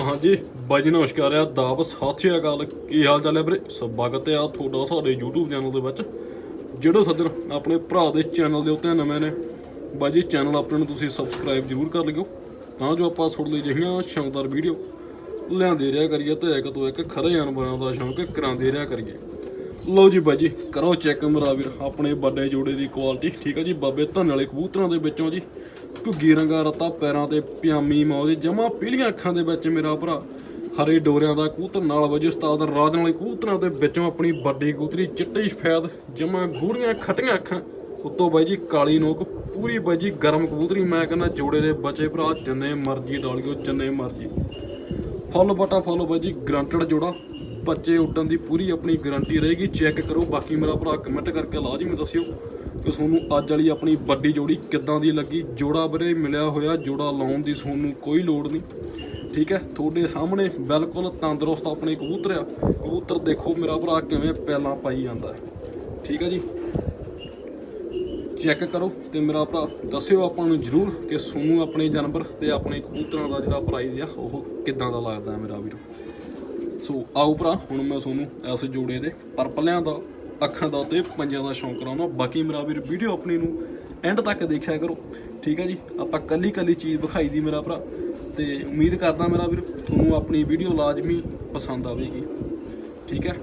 ਹਾਂਜੀ, ਬਾਈ ਜੀ ਨਮਸਕਾਰ ਆ ਦਾਬ ਸਤਿ ਸ਼੍ਰੀ ਅਕਾਲ। ਕੀ ਹਾਲ ਚਾਲ ਹੈ ਵੀਰੇ? ਸਵਾਗਤ ਹੈ ਆ ਤੁਹਾਡਾ ਸਾਡੇ YouTube ਚੈਨਲ ਦੇ ਵਿੱਚ। ਜਿਹੜੇ ਸੱਜਣ ਆਪਣੇ ਭਰਾ ਦੇ ਚੈਨਲ ਦੇ ਉੱਤੇ ਨਵੇਂ ਨੇ, ਬਾਈ ਜੀ, ਚੈਨਲ ਆਪਣੇ ਨੂੰ ਤੁਸੀਂ ਸਬਸਕ੍ਰਾਈਬ ਜ਼ਰੂਰ ਕਰ ਲਿਓ। ਤਾਂ ਜੋ ਆਪਾਂ ਸੁਣ ਲਈ ਜਿਹੀਆਂ ਸ਼ਾਨਦਾਰ ਵੀਡੀਓ ਲਿਆਂਦੇ ਰਿਹਾ ਕਰੀਏ ਤੇ ਇੱਕ ਤੋਂ ਇੱਕ ਖਰੇ ਜਾਨਵਰਾਂ ਦਾ ਸ਼ੌਂਕ ਕਰਾਉਂਦੇ ਰਿਹਾ ਕਰੀਏ। ਲਓ ਜੀ ਬਾਈ ਜੀ ਕਰੋ ਚੈੱਕ ਮੇਰਾ ਵੀਰ, ਆਪਣੇ ਵੱਡੇ ਜੋੜੇ ਦੀ ਕੁਆਲਿਟੀ ਠੀਕ ਹੈ ਜੀ, ਬਾਬੇ ਧੰਨ ਵਾਲੇ ਕਬੂਤਰਾਂ ਦੇ ਵਿੱਚੋਂ ਜੀ। ਘੁੱਗੀ ਰੰਗਾ, ਰਤਾ ਪੈਰਾਂ ਤੇ ਪਿਆਮੀ ਮੌਜ ਜਮਾ ਪੀਲੀਆਂ ਅੱਖਾਂ ਦੇ ਵਿੱਚ ਮੇਰਾ ਭਰਾ। ਹਰੇ ਡੋਰਿਆਂ ਦਾ ਕਬੂਤਰ ਨਾਲ ਵਜੇ ਉਸਤਾਦ ਰਾਜਨ ਵਾਲੇ ਕਬੂਤਰਾਂ ਦੇ ਵਿੱਚੋਂ ਆਪਣੀ ਵੱਡੀ ਕਬੂਤਰੀ ਚਿੱਟੀ ਸਫੈਦ, ਜਮਾ ਗੂੜੀਆਂ ਖੱਟੀਆਂ ਅੱਖਾਂ। ਉੱਤੋਂ ਬਾਈ ਜੀ ਕਾਲੀ ਨੋਕ, ਪੂਰੀ ਬਾਈ ਜੀ ਗਰਮ ਕਬੂਤਰੀ, ਮੈਂ ਕਹਿੰਦਾ ਜੋੜੇ ਦੇ ਬੱਚੇ ਭਰਾ, ਜਿੰਨੇ ਮਰਜ਼ੀ ਡਾਲਿਓ, ਜਿੰਨੇ ਮਰਜ਼ੀ। ਫੁੱਲ ਬਟਾ, ਫੁੱਲ ਬਾਈ ਜੀ ਗਰੰਟਡ ਜੋੜਾ। ਬੱਚੇ ਉੱਡਣ ਦੀ ਪੂਰੀ ਆਪਣੀ ਗਾਰੰਟੀ ਰਹੇਗੀ। ਚੈੱਕ ਕਰੋ। ਬਾਕੀ ਮੇਰਾ ਭਰਾ ਕਮੈਂਟ ਕਰਕੇ ਲਾਜ਼ਮੀ ਦੱਸਿਓ ਕਿ ਤੁਹਾਨੂੰ ਅੱਜ ਵਾਲੀ ਆਪਣੀ ਵੱਡੀ ਜੋੜੀ ਕਿੱਦਾਂ ਦੀ ਲੱਗੀ। ਜੋੜਾ ਬਰੇ ਮਿਲਿਆ ਹੋਇਆ। ਜੋੜਾ ਲਾਉਣ ਦੀ ਤੁਹਾਨੂੰ ਕੋਈ ਲੋੜ ਨਹੀਂ। ਠੀਕ ਹੈ? ਤੁਹਾਡੇ ਸਾਹਮਣੇ ਬਿਲਕੁਲ ਤੰਦਰੁਸਤ ਆਪਣੇ ਕਬੂਤਰ ਆ। ਕਬੂਤਰ ਦੇਖੋ ਮੇਰਾ ਭਰਾ ਕਿਵੇਂ ਪੈਲਾਂ ਪਾਈ ਜਾਂਦਾ ਹੈ। ਠੀਕ ਹੈ ਜੀ? ਚੈੱਕ ਕਰੋ ਤੇ ਮੇਰਾ ਭਰਾ ਦੱਸਿਓ ਆਪਾਂ ਨੂੰ ਜਰੂਰ ਕਿ ਤੁਹਾਨੂੰ ਆਪਣੇ ਜਾਨਵਰ ਤੇ ਆਪਣੇ ਕਬੂਤਰਾਂ ਦਾ ਜਿਹੜਾ ਪ੍ਰਾਈਜ਼ ਆ, ਉਹ ਕਿੱਦਾਂ ਦਾ ਲੱਗਦਾ ਹੈ ਮੇਰਾ ਵੀਰੋ? ਸੋ ਆਓ ਭਰਾ, ਹੁਣ ਮੈਂ ਤੁਹਾਨੂੰ ਇਸ ਜੋੜੇ ਦੇ ਪਰਪਲਿਆਂ ਦਾ, ਅੱਖਾਂ ਦਾ ਤੇ ਪੰਜਾਂ ਦਾ ਸ਼ੌਂਕ ਕਰਾਉਣਾ। ਬਾਕੀ ਮੇਰਾ ਵੀਰ ਵੀਡੀਓ ਆਪਣੀ ਨੂੰ ਐਂਡ ਤੱਕ ਦੇਖਿਆ ਕਰੋ। ਠੀਕ ਹੈ ਜੀ? ਆਪਾਂ ਕੱਲੀ ਕੱਲੀ ਚੀਜ਼ ਵਿਖਾਈ ਦੀ ਮੇਰਾ ਭਰਾ। ਤੇ ਉਮੀਦ ਕਰਦਾ ਮੇਰਾ ਵੀਰ, ਤੁਹਾਨੂੰ ਆਪਣੀ ਵੀਡੀਓ ਲਾਜ਼ਮੀ ਪਸੰਦ ਆਵੇਗੀ। ਠੀਕ ਹੈ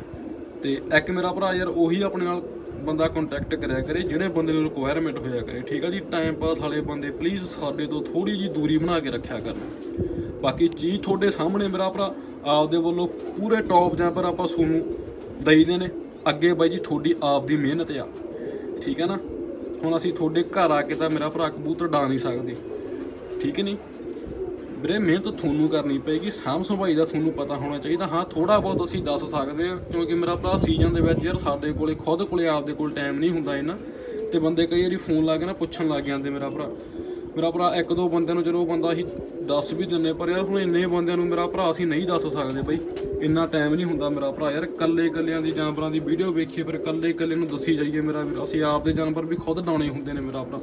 ਤੇ ਇੱਕ ਮੇਰਾ ਭਰਾ ਯਾਰ, ਉਹੀ ਆਪਣੇ ਨਾਲ ਬੰਦਾ ਕੰਟੈਕਟ ਕਰਿਆ ਕਰੇ, ਜਿਹੜੇ ਬੰਦੇ ਨੂੰ ਰਿਕੁਆਇਰਮੈਂਟ ਹੋਇਆ ਕਰੇ। ਠੀਕ ਆ ਜੀ? ਟਾਈਮ ਪਾਸ ਵਾਲੇ ਬੰਦੇ ਪਲੀਜ਼ ਸਾਡੇ ਤੋਂ ਥੋੜੀ ਜੀ ਦੂਰੀ ਬਣਾ ਕੇ ਰੱਖਿਆ ਕਰਨ। ਬਾਕੀ ਚੀਜ਼ ਤੁਹਾਡੇ ਸਾਹਮਣੇ ਮੇਰਾ ਭਰਾ ਆਪਦੇ ਵੱਲੋਂ ਪੂਰੇ ਟੌਪ ਜਾਂ ਪਰ ਆਪਾਂ ਸੋਨੂੰ ਦਈਦੇ ਨੇ। ਅੱਗੇ ਬਾਈ ਜੀ ਤੁਹਾਡੀ ਆਪ ਦੀ ਮਿਹਨਤ ਆ। ਠੀਕ ਹੈ ਨਾ? ਹੁਣ ਅਸੀਂ ਤੁਹਾਡੇ ਘਰ ਆ ਕੇ ਤਾਂ ਮੇਰਾ ਭਰਾ ਕਬੂਤਰ ਡਾ ਨਹੀਂ ਸਕਦੇ। ਠੀਕ ਹੈ ਨਹੀਂ ਵੀਰੇ, ਮਿਹਨਤ ਤੁਹਾਨੂੰ ਕਰਨੀ ਪਏਗੀ, ਸਾਂਭ ਸੰਭਾਈ ਦਾ ਤੁਹਾਨੂੰ ਪਤਾ ਹੋਣਾ ਚਾਹੀਦਾ। ਹਾਂ ਥੋੜਾ ਬਹੁਤ ਅਸੀਂ ਦੱਸ ਸਕਦੇ ਹਾਂ, ਕਿਉਂਕਿ ਮੇਰਾ ਭਰਾ ਸੀਜ਼ਨ ਦੇ ਵਿੱਚ ਯਾਰ ਸਾਡੇ ਕੋਲੇ ਖੁਦ ਕੋਲੇ ਆਪਦੇ ਕੋਲ ਟਾਈਮ ਨਹੀਂ ਹੁੰਦਾ ਇਹਨਾਂ ਤੇ ਬੰਦੇ ਕਈ ਵਾਰੀ ਫੋਨ ਲਾ ਕੇ ਨਾ ਪੁੱਛਣ ਲੱਗ ਜਾਂਦੇ ਮੇਰਾ ਭਰਾ। ਮੇਰਾ ਭਰਾ ਇੱਕ ਦੋ ਬੰਦਿਆਂ ਨੂੰ ਚਲੋ ਬੰਦਾ ਅਸੀਂ ਦੱਸ ਵੀ ਦਿੰਨੇ ਪਰ ਯਾਰ ਹੁਣ ਇੰਨੇ ਬੰਦਿਆਂ ਨੂੰ ਮੇਰਾ ਭਰਾ ਅਸੀਂ ਨਹੀਂ ਦੱਸ ਸਕਦੇ ਬਈ। ਇੰਨਾ ਟਾਈਮ ਨਹੀਂ ਹੁੰਦਾ ਮੇਰਾ ਭਰਾ ਯਾਰ ਕੱਲੇ ਕੱਲਿਆਂ ਦੀ ਜਾਨਵਰਾਂ ਦੀ ਵੀਡੀਓ ਵੇਖੀਏ, ਫਿਰ ਕੱਲੇ ਕੱਲੇ ਨੂੰ ਦੱਸੀ ਜਾਈਏ ਮੇਰਾ ਵੀਰ। ਅਸੀਂ ਆਪਦੇ ਜਾਨਵਰ ਵੀ ਖੁਦ ਡਾਉਣੇ ਹੁੰਦੇ ਨੇ ਮੇਰਾ ਭਰਾ।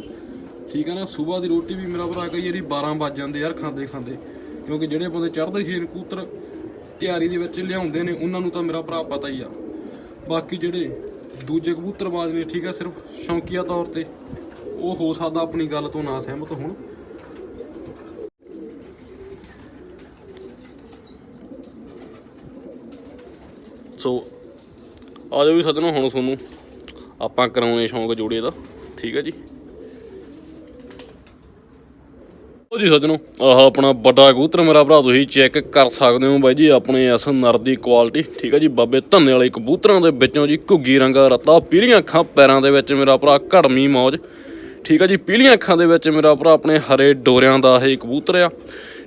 ਠੀਕ ਹੈ ਨਾ, ਸਵੇਰ ਦੀ ਰੋਟੀ ਵੀ ਮੇਰਾ ਭਰਾ ਕਈ ਵਾਰੀ 12 ਵੱਜ ਜਾਂਦੇ ਯਾਰ ਖਾਂਦੇ ਖਾਂਦੇ। ਕਿਉਂਕਿ ਜਿਹੜੇ ਬੰਦੇ ਚੜ੍ਹਦੇ ਸੀ, ਕਬੂਤਰ ਤਿਆਰੀ ਦੇ ਵਿੱਚ ਲਿਆਉਂਦੇ ਨੇ, ਉਹਨਾਂ ਨੂੰ ਤਾਂ ਮੇਰਾ ਭਰਾ ਪਤਾ ਹੀ ਆ। ਬਾਕੀ ਜਿਹੜੇ ਦੂਜੇ ਕਬੂਤਰਬਾਜ਼ ਨੇ, ਠੀਕ ਹੈ ਸਿਰਫ ਸ਼ੌਂਕੀਆ ਤੌਰ ਤੇ। ਉਹ ਹੋ ਸਕਦਾ ਆਪਣੀ ਗੱਲ ਤੋਂ ਨਾ ਸਹਿਮਤ ਹੋਣ। ਸੋ ਆ ਜਾਓ ਵੀ ਸੱਜਣੋ, ਹੁਣ ਤੁਹਾਨੂੰ ਆਪਾਂ ਕਰਾਉਣੇ ਸ਼ੌਂਕ ਜੋੜੇ ਦਾ। ਠੀਕ ਹੈ ਜੀ? ਉਹ ਜੀ ਸੱਜਣੋ, ਆਹ ਆਪਣਾ ਵੱਡਾ ਕਬੂਤਰ ਮੇਰਾ ਭਰਾ, ਤੁਸੀਂ ਚੈੱਕ ਕਰ ਸਕਦੇ ਹੋ ਬਾਈ ਜੀ, ਆਪਣੇ ਇਸ ਨਰ ਦੀ ਕੁਆਲਿਟੀ ਠੀਕ ਹੈ ਜੀ, ਬਾਬੇ ਧੰਨੇ ਵਾਲੇ ਕਬੂਤਰਾਂ ਦੇ ਵਿੱਚੋਂ ਜੀ ਘੁੱਗੀ ਰੰਗਾ ਰੱਤਾ, ਪੀਲੀਆਂ ਅੱਖਾਂ, ਪੈਰਾਂ ਦੇ ਵਿੱਚ ਮੇਰਾ ਭਰਾ ਘੜਮੀ ਮੌਜ। ਠੀਕ ਹੈ ਜੀ, ਪੀਲੀਆਂ ਅੱਖਾਂ ਦੇ ਵਿੱਚ ਮੇਰਾ ਭਰਾ ਆਪਣੇ ਹਰੇ ਡੋਰਿਆਂ ਦਾ ਇਹ ਕਬੂਤਰ ਆ।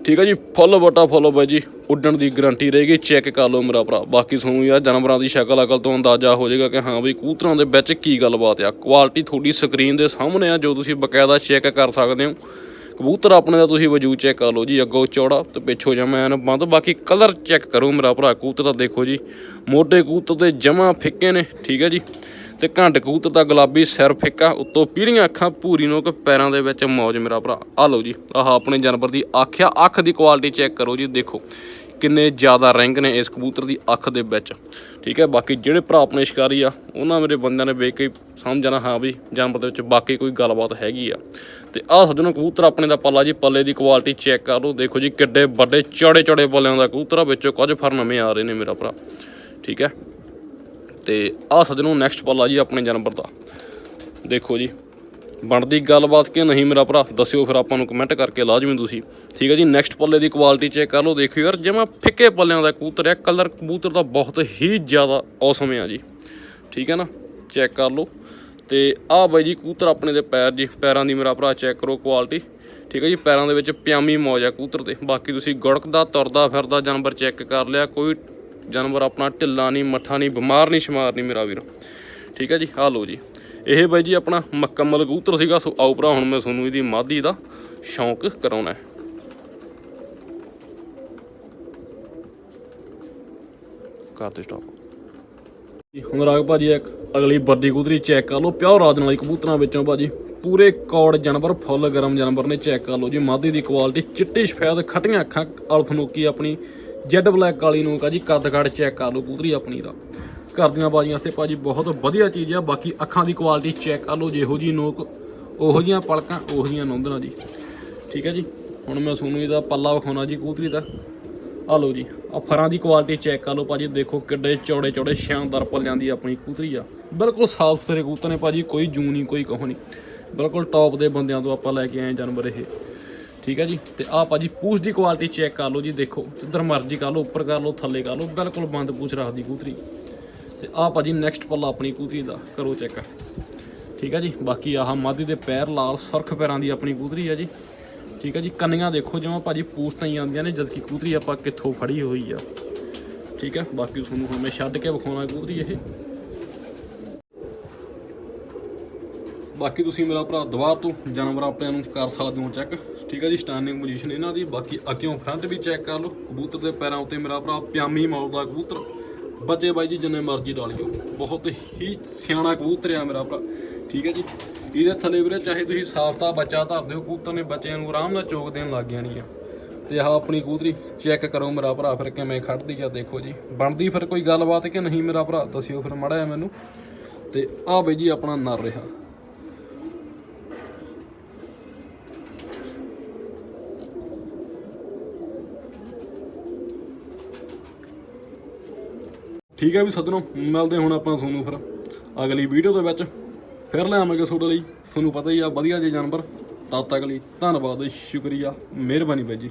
ਠੀਕ ਹੈ ਜੀ, ਫੁੱਲ ਬਟਾ ਫੁੱਲ ਬਾਈ ਜੀ, ਉੱਡਣ ਦੀ ਗਾਰੰਟੀ ਰਹੇਗੀ ਚੈੱਕ ਕਰ ਲਓ ਮੇਰਾ ਭਰਾ। ਬਾਕੀ ਤੁਹਾਨੂੰ ਯਾਰ ਜਾਨਵਰਾਂ ਦੀ ਸ਼ਕਲ ਅਕਲ ਤੋਂ ਅੰਦਾਜ਼ਾ ਹੋ ਜਾਏਗਾ ਕਿ ਹਾਂ ਬਈ ਕਬੂਤਰਾਂ ਦੇ ਵਿੱਚ ਕੀ ਗੱਲਬਾਤ ਆ। ਕੁਆਲਿਟੀ ਤੁਹਾਡੀ ਸਕਰੀਨ ਦੇ ਸਾਹਮਣੇ ਆ, ਜੋ ਤੁਸੀਂ ਬਕਾਇਦਾ ਚੈੱਕ ਕਰ ਸਕਦੇ ਹੋ। ਕਬੂਤਰ ਆਪਣੇ ਦਾ ਤੁਸੀਂ ਵਜੂਦ ਚੈੱਕ ਕਰ ਲਓ ਜੀ, ਅੱਗੋਂ ਚੌੜਾ ਤੇ ਪਿੱਛੋਂ ਜਮਾ ਐਨ ਬੰਦ। ਬਾਕੀ ਕਲਰ ਚੈੱਕ ਕਰੋ ਮੇਰਾ ਭਰਾ, ਕਬੂਤਰ ਦਾ ਦੇਖੋ ਜੀ, ਮੋਢੇ ਕਬੂਤਰ ਤੇ ਜਮਾ ਫਿੱਕੇ ਨੇ, ਠੀਕ ਹੈ ਜੀ। ਤੇ ਘੰਟ ਕਬੂਤਰ ਦਾ ਗੁਲਾਬੀ ਸਿਰ ਫਿੱਕਾ, ਉੱਤੋਂ ਪੀੜੀਆਂ ਅੱਖਾਂ ਪੂਰੀ ਨੋਕ, ਪੈਰਾਂ ਦੇ ਵਿੱਚ ਮੌਜ ਮੇਰਾ ਭਰਾ। ਆ ਲਓ ਜੀ, ਆਹ ਆਪਣੇ ਜਾਨਵਰ ਦੀ ਅੱਖ ਆ, ਅੱਖ ਦੀ ਕੁਆਲਿਟੀ ਚੈੱਕ ਕਰੋ ਜੀ, ਦੇਖੋ ਕਿੰਨੇ ਜ਼ਿਆਦਾ ਰੈਂਕ ਨੇ ਇਸ ਕਬੂਤਰ ਦੀ ਅੱਖ ਦੇ ਵਿੱਚ। ਠੀਕ ਹੈ, ਬਾਕੀ ਜਿਹੜੇ ਭਰਾ ਆਪਣੇ ਸ਼ਿਕਾਰੀ ਆ, ਉਹਨਾਂ ਮੇਰੇ ਬੰਦਿਆਂ ਨੇ ਵੇਖ ਕੇ ਸਮਝਣਾ ਹਾਂ ਵੀ ਜਾਨਵਰ ਦੇ ਵਿੱਚ ਬਾਕੀ ਕੋਈ ਗੱਲਬਾਤ ਹੈਗੀ ਆ। ਤੇ ਆਹ ਸੱਜਣੋ, ਕਬੂਤਰ ਆਪਣੇ ਦਾ ਪੱਲਾ ਜੀ, ਪੱਲੇ ਦੀ ਕੁਆਲਿਟੀ ਚੈੱਕ ਕਰ ਲਓ, ਦੇਖੋ ਜੀ ਕਿੱਡੇ ਵੱਡੇ ਚੜੇ ਚੜੇ ਪੱਲਿਆਂ ਦਾ ਕਬੂਤਰ ਆ, ਵਿੱਚੋਂ ਕੁਝ ਫਰ ਨਵੇਂ ਆ ਰਹੇ ਨੇ ਮੇਰਾ ਭਰਾ। ਠੀਕ ਹੈ ਤੇ ਆਹ ਸੱਜਣੋ ਨੈਕਸਟ ਪੱਲਾ ਜੀ ਆਪਣੇ ਜਾਨਵਰ ਦਾ। ਦੇਖੋ ਜੀ, ਬਣਦੀ ਗੱਲਬਾਤ ਕਿ ਨਹੀਂ ਮੇਰਾ ਭਰਾ, ਦੱਸਿਓ ਫਿਰ ਆਪਾਂ ਨੂੰ ਕਮੈਂਟ ਕਰਕੇ, ਲਾਜ਼ਮੀ ਤੁਸੀਂ। ਠੀਕ ਹੈ ਜੀ ਨੈਕਸਟ ਪੱਲੇ ਦੀ ਕੁਆਲਿਟੀ ਚੈੱਕ ਕਰ ਲਓ, ਦੇਖਿਓ ਯਾਰ, ਜਿਵੇਂ ਫਿੱਕੇ ਪੱਲਿਆਂ ਦਾ ਕਬੂਤਰ ਹੈ ਕਲਰ ਕਬੂਤਰ ਦਾ ਬਹੁਤ ਹੀ ਜ਼ਿਆਦਾ ਔਸਮ ਆ ਜੀ। ਠੀਕ ਹੈ ਨਾ ਚੈੱਕ ਕਰ ਲਓ। ਤੇ ਆਹ ਬਾਈ ਜੀ, ਕਬੂਤਰ ਆਪਣੇ ਦੇ ਪੈਰ ਜੀ, ਪੈਰਾਂ ਦੀ ਮੇਰਾ ਭਰਾ ਚੈੱਕ ਕਰੋ ਕੁਆਲਿਟੀ ਠੀਕ ਹੈ ਜੀ, ਪੈਰਾਂ ਦੇ ਵਿੱਚ ਪਿਆਮੀ ਮੌਜ ਆ ਕਬੂਤਰ ਤੇ। ਬਾਕੀ ਤੁਸੀਂ ਗੁੜਕਦਾ, ਤੁਰਦਾ ਫਿਰਦਾ ਜਾਨਵਰ ਚੈੱਕ ਕਰ ਲਿਆ, ਕੋਈ ਜਾਨਵਰ ਆਪਣਾ ਢਿੱਲਾ ਨਹੀਂ, ਮੱਠਾ ਨਹੀਂ, ਬਿਮਾਰ ਨਹੀਂ, ਸ਼ਮਾਰ ਨਹੀਂ ਮੇਰਾ ਵੀਰ। ਠੀਕ ਹੈ ਜੀ ਆ ਲਓ ਜੀ। ਇਹ ਬਾਈ ਜੀ ਆਪਣਾ ਮੁਕੰਮਲ ਕਬੂਤਰ ਸੀਗਾ, ਸੋ ਆਓ ਭਰਾ, ਹੁਣ ਮੈਂ ਤੁਹਾਨੂੰ ਇਹਦੀ ਮਾਦੀ ਦਾ ਸ਼ੌਂਕ ਕਰਾਉਣਾ ਹੈ। ਕਰ ਸਟਾਪ ਹੁਣ ਰਾਗ ਭਾਜੀ, ਇੱਕ ਅਗਲੀ ਵਰਦੀ ਕਬੂਤਰੀ ਚੈੱਕ ਕਰ ਲਓ। ਪਿਓ ਰਾਜਨ ਵਾਲੀ ਕਬੂਤਰਾਂ ਵਿੱਚੋਂ ਭਾਜੀ, ਪੂਰੇ ਕੌੜ ਜਾਨਵਰ, ਫੁੱਲ ਗਰਮ ਜਾਨਵਰ ਨੇ ਚੈੱਕ ਕਰ ਲਓ ਜੀ। ਮਾਦੀ ਦੀ ਕੁਆਲਿਟੀ ਚਿੱਟੀ ਸਫੈਦ, ਖਟੀਆਂ ਅੱਖਾਂ ਅਲਫਨੋਕੀ ਆਪਣੀ ਜੈਡ ਬਲੈਕ ਕਾਲੀ ਨੂੰ ਕਾ ਜੀ ਕੱਦ ਕਾੜ ਚੈੱਕ ਕਰ ਲਓ ਕੂਤਰੀ ਆਪਣੀ ਦਾ। ਘਰ ਦੀਆਂ ਬਾਜੀਆਂ ਵਾਸਤੇ ਭਾਜੀ ਬਹੁਤ ਵਧੀਆ ਚੀਜ਼ ਆ, ਬਾਕੀ ਅੱਖਾਂ ਦੀ ਕੁਆਲਿਟੀ ਚੈੱਕ ਕਰ ਲਓ ਜਿਹੋ ਜੀ ਨੋਕ, ਉਹੋ ਜੀਆਂ ਪਲਕਾਂ, ਉਹੋ ਜੀਆਂ ਨੌਂਦਣਾ ਜੀ। ਠੀਕ ਹੈ ਜੀ? ਹੁਣ ਮੈਂ ਤੁਹਾਨੂੰ ਇਹਦਾ ਪੱਲਾ ਵਿਖਾਉਣਾ ਜੀ ਕੂਤਰੀ ਦਾ। ਆ ਲਓ ਜੀ ਆ ਫਰਾਂ ਦੀ ਕੁਆਲਿਟੀ ਚੈੱਕ ਕਰ ਲਓ ਭਾਜੀ, ਦੇਖੋ ਕਿੱਡੇ ਚੌੜੇ ਚੌੜੇ ਸ਼ਾਨਦਾਰ ਪੱਲਿਆਂ ਦੀ ਆਪਣੀ ਕੂਤਰੀ ਆ। ਬਿਲਕੁਲ ਸਾਫ਼ ਸੁਥਰੇ ਕਬੂਤਰ ਨੇ ਭਾਜੀ, ਕੋਈ ਜੂ ਨਹੀਂ, ਕੋਈ ਕਹੋ ਨਹੀਂ। ਬਿਲਕੁਲ ਟੌਪ ਦੇ ਬੰਦਿਆਂ ਤੋਂ ਆਪਾਂ ਲੈ ਕੇ ਆਏ ਜਾਨਵਰ ਇਹ। ਠੀਕ ਹੈ ਜੀ? ਤੇ ਆ ਭਾਜੀ ਪੂਛ ਦੀ ਕੁਆਲਿਟੀ ਚੈੱਕ ਕਰ ਲਓ ਜੀ, ਦੇਖੋ, ਜਿੱਧਰ ਮਰਜ਼ੀ ਕਰ ਲਓ, ਉੱਪਰ ਕਰ ਲਓ, ਥੱਲੇ ਕਰ ਲਓ, ਬਿਲਕੁਲ ਬੰਦ ਪੂਛ ਰੱਖਦੀ ਕਬੂਤਰੀ ਤੇ ਆ ਭਾਜੀ ਨੈਕਸਟ ਪੱਲਾ ਆਪਣੀ ਕੂਤਰੀ ਦਾ, ਕਰੋ ਚੈੱਕ ਠੀਕ ਹੈ ਜੀ? ਬਾਕੀ ਆਹ ਮਾਦੀ ਦੇ ਪੈਰ ਲਾਲ, ਸੁਰਖ ਪੈਰਾਂ ਦੀ ਆਪਣੀ ਕੂਤਰੀ ਹੈ ਜੀ। ਠੀਕ ਹੈ ਜੀ? ਕੰਨੀਆਂ ਦੇਖੋ, ਜਿਵੇਂ ਭਾਜੀ ਪੂਛ ਤਾਂ ਹੀ ਆਉਂਦੀਆਂ ਨੇ, ਜਦਕਿ ਕੂਤਰੀ ਆਪਾਂ ਕਿੱਥੋਂ ਫੜੀ ਹੋਈ ਆ। ਠੀਕ ਹੈ? ਬਾਕੀ ਤੁਹਾਨੂੰ ਹੁਣ ਮੈਂ ਛੱਡ ਕੇ ਵਿਖਾਉਣਾ ਕਬੂਤਰੀ ਇਹ। ਬਾਕੀ ਤੁਸੀਂ ਮੇਰਾ ਭਰਾ ਦੁਬਾਰ ਤੋਂ, ਜਾਨਵਰ ਆਪਣਿਆਂ ਨੂੰ ਕਰ ਸਕਦੇ ਹੋ ਚੈੱਕ ਠੀਕ ਹੈ ਜੀ ਸਟੈਂਡਿੰਗ ਪੋਜੀਸ਼ਨ ਇਹਨਾਂ ਦੀ। ਬਾਕੀ ਅੱਗਿਓਂ ਫਰੰਟ ਵੀ ਚੈੱਕ ਕਰ ਲਓ। ਕਬੂਤਰ ਦੇ ਪੈਰਾਂ ਉੱਤੇ ਮੇਰਾ ਭਰਾ ਪਿਆਮੀ ਮੌਲ ਦਾ ਕਬੂਤਰ। ਬੱਚੇ ਬਾਈ ਜੀ, ਜਿੰਨੇ ਮਰਜ਼ੀ ਡਾਲ ਡਾਲਿਓ ਬਹੁਤ ਹੀ ਸਿਆਣਾ ਕਬੂਤਰ ਆ ਮੇਰਾ ਭਰਾ। ਠੀਕ ਹੈ ਜੀ। ਇਹਦੇ ਥੱਲੇ ਵੀਰੇ, ਚਾਹੇ ਤੁਸੀਂ ਸਾਫਤਾ ਬੱਚਾ ਧਰਦੇ ਹੋ ਕਬੂਤਰ ਨੇ ਬੱਚਿਆਂ ਨੂੰ ਆਰਾਮ ਨਾਲ ਚੋਕ ਦੇਣ ਲੱਗ ਜਾਣੀ ਆ। ਤੇ ਆਹ ਆਪਣੀ ਕਬੂਤਰੀ ਚੈੱਕ ਕਰੋ ਮੇਰਾ ਭਰਾ, ਫਿਰ ਕਿਵੇਂ ਖੜਦੀ ਆ, ਦੇਖੋ ਜੀ। ਬਣਦੀ ਫਿਰ ਕੋਈ ਗੱਲਬਾਤ ਕਿ ਨਹੀਂ ਮੇਰਾ ਭਰਾ? ਦੱਸਿਓ ਫਿਰ ਮੜਾ ਮੈਨੂੰ। ਤੇ ਆਹ ਬਈ ਜੀ, ਆਪਣਾ ਨਰ ਰਿਹਾ। ਠੀਕ ਹੈ ਵੀ ਸੱਜਣੋ, ਮਿਲਦੇ ਹੁਣ ਆਪਾਂ ਤੁਹਾਨੂੰ ਫਿਰ ਅਗਲੀ ਵੀਡੀਓ ਦੇ ਵਿੱਚ। ਫਿਰ ਲਿਆਵਾਂਗੇ ਤੁਹਾਡੇ ਲਈ। ਤੁਹਾਨੂੰ ਪਤਾ ਹੀ ਆ, ਵਧੀਆ ਜੇ ਜਾਨਵਰ। ਤਦ ਤੱਕ ਲਈ ਧੰਨਵਾਦ, ਸ਼ੁਕਰੀਆ। ਮਿਹਰਬਾਨੀ ਬਾਈ ਜੀ।